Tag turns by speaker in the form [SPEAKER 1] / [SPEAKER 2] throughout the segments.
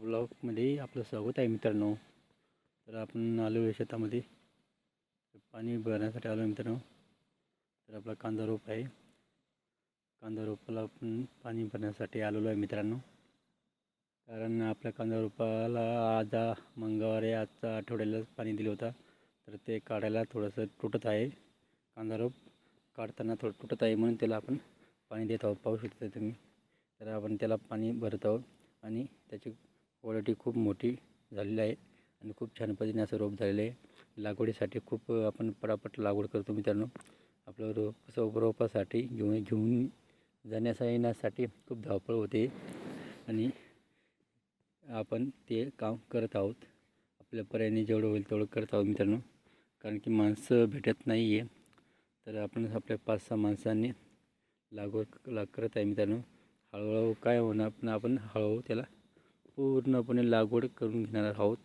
[SPEAKER 1] ब्लॉगमध्ये आपलं स्वागत आहे मित्रांनो. तर आपण आलो आहे शेतामध्ये. पाणी भरण्यासाठी आलो आहे मित्रांनो. तर आपला कांदा रोप आहे. कांदा रोपाला आपण पाणी भरण्यासाठी आलेलो आहे मित्रांनो. कारण आपल्या कांदा रोपाला आज मंगळवारी आजचा आठवड्याला पाणी दिलं होतं. तर ते काढायला थोडंसं तुटत आहे. कांदा रोप काढताना थोडं तुटत आहे म्हणून त्याला आपण पाणी देत आहोत. पाहू शकता तुम्ही. तर आपण त्याला पाणी भरत आहोत आणि त्याची क्वालिटी खूप मोठी झालेली आहे आणि खूप छान पद्धतीने असं रोप झालेलं आहे. लागवडीसाठी खूप आपण पटापट लागवड करतो मित्रांनो. आपलं रोप कसं रोपासाठी घेऊन घेऊन जाण्यासा येण्यासाठी खूप धावपळ होते. आणि आपण ते काम करत आहोत. आपल्या पर्यायाने जेवढं होईल तेवढं करत आहोत मित्रांनो. कारण की माणसं भेटत नाही आहे तर आपण आपल्या पाच सहा माणसांनी लागवड ला करत आहे मित्रांनो. हळूहळू काय होणार पण आपण हळूहळू त्याला पूर्णपणे लागवड करून घेणार आहोत.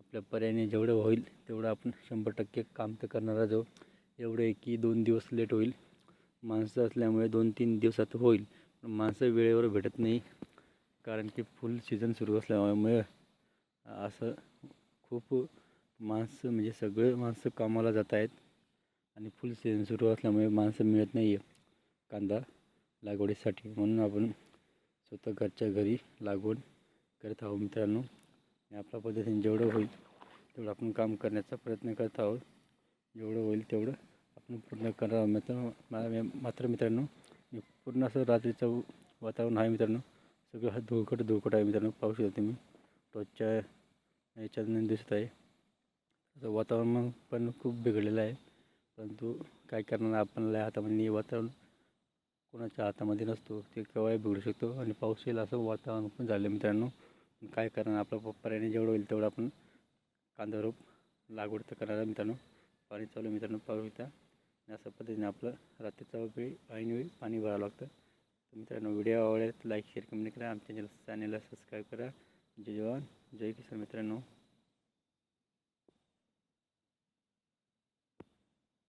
[SPEAKER 1] आपल्या पर्यायाने जेवढं होईल तेवढं आपण शंभर टक्के काम तर करणार आहोत. एवढं आहे की दोन दिवस लेट होईल. माणसं असल्यामुळे दोन तीन दिवसात होईल. पण माणसं वेळेवर भेटत नाही. कारण की फुल सीझन सुरू असल्यामुळे असं खूप माणसं म्हणजे सगळे माणसं कामाला जात आहेत. आणि फुल सीझन सुरू असल्यामुळे माणसं मिळत नाही आहे कांदा लागवडीसाठी म्हणून आपण स्वतः घरच्या घरी लागवड करत आहोत मित्रांनो. आणि आपल्या पद्धतीने जेवढं होईल तेवढं आपण काम करण्याचा प्रयत्न करत आहोत. जेवढं होईल तेवढं आपण पूर्ण करावं मित्र मा- मात्र मित्रांनो मी पूर्ण असं रात्रीचं वातावरण आहे मित्रांनो. सगळं हा धुळकट धुळकट आहे मित्रांनो. पाहू शकता तुम्ही. टॉर्चच्या याच्यातून दिसत आहे. असं वातावरण पण खूप बिघडलेलं आहे. परंतु काय करणार आपल्याला हातामध्ये? वातावरण कोणाच्या हातामध्ये नसतो. ते केव्हाही बिघडू शकतो. आणि पाऊस येईल असं वातावरण पण झालं मित्रांनो. काय करणार आपल्या पर्याने जेवढं होईल तेवढं आपण कांदा रोप लागवड तर करणार मित्रांनो. पाणी चालू आहे मित्रांनो पाहू शकता आणि अशा पद्धतीने आपलं रात्रीचा वेळी ऐनवेळी पाणी भरावं लागतं. तर मित्रांनो व्हिडिओ आवडल्यास लाईक शेअर कमेंट करा. आमच्या चॅनल चॅनलला सबस्क्राईब करा. जय जवान. जय किसान मित्रांनो.